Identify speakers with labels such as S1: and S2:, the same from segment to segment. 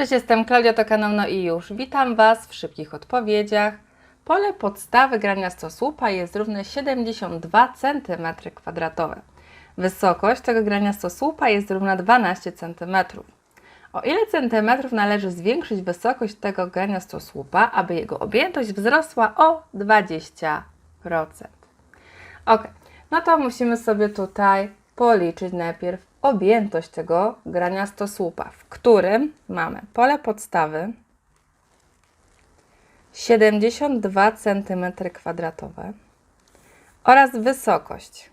S1: Cześć, jestem Klaudia, to kanał No i już. Witam Was w szybkich odpowiedziach. Pole podstawy grania stosłupa jest równe 72 cm2. Wysokość tego grania stosłupa jest równa 12 cm. O ile centymetrów należy zwiększyć wysokość tego grania stosłupa, aby jego objętość wzrosła o 20%? Ok, no to musimy sobie tutaj policzyć najpierw objętość tego grania stosłupa, w którym mamy pole podstawy 72 cm2 oraz wysokość.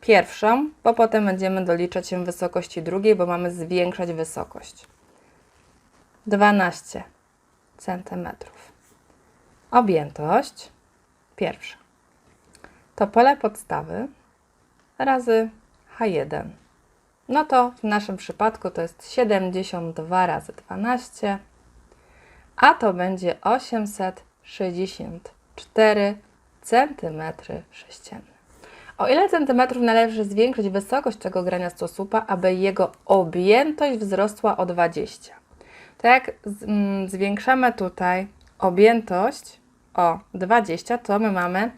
S1: Pierwszą, bo potem będziemy doliczać się wysokości drugiej, bo mamy zwiększać wysokość. 12 cm. Objętość pierwsza. To pole podstawy razy H1. No to w naszym przypadku to jest 72 razy 12, a to będzie 864 cm sześcienne. O ile centymetrów należy zwiększyć wysokość tego grania stosłupa, aby jego objętość wzrosła o 20? To jak mm, zwiększamy tutaj objętość o 20, to my mamy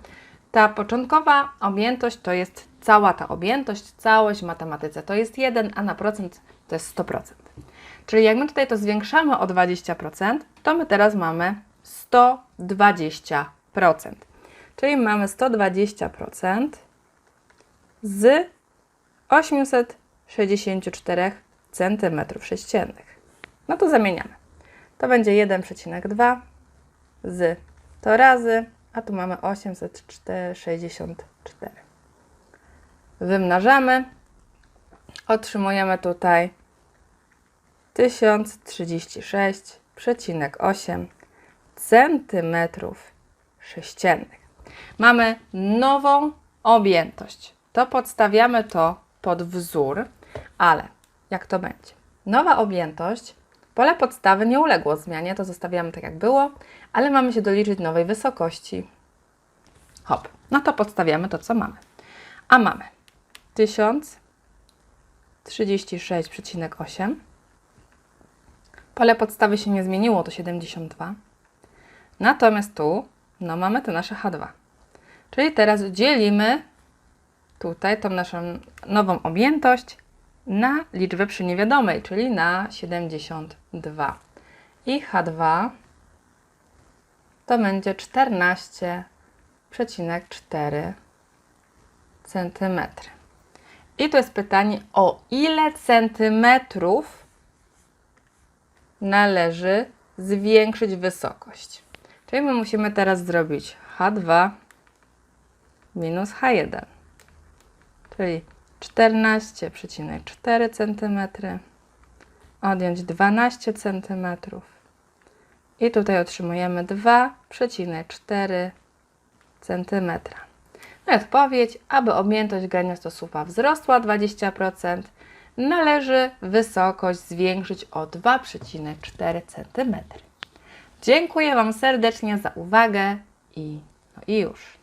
S1: ta początkowa objętość to jest cała ta objętość, całość w matematyce to jest 1, a na procent to jest 100%. Czyli jak my tutaj to zwiększamy o 20%, to my teraz mamy 120%. Czyli mamy 120% z 864 cm3. No to zamieniamy. To będzie 1,2 z to razy, a tu mamy 864. Wymnażamy. Otrzymujemy tutaj 1036,8 centymetrów sześciennych. Mamy nową objętość. To podstawiamy to pod wzór, ale jak to będzie? Nowa objętość, pole podstawy nie uległo zmianie, to zostawiamy tak jak było, ale mamy się doliczyć nowej wysokości. Hop, no to podstawiamy to, co mamy. A mamy 1036,8. Pole podstawy się nie zmieniło, to 72. Natomiast tu, no mamy to nasze H2. Czyli teraz dzielimy tutaj tą naszą nową objętość na liczbę przy niewiadomej, czyli na 72. I H2 to będzie 14,4 cm. I to jest pytanie, o ile centymetrów należy zwiększyć wysokość. Czyli my musimy teraz zrobić H2 minus H1, czyli 14,4 cm, odjąć 12 cm i tutaj otrzymujemy 2,4 cm. No i odpowiedź, aby objętość grania stosłupa wzrosła o 20%, należy wysokość zwiększyć o 2,4 cm. Dziękuję Wam serdecznie za uwagę i, no i już.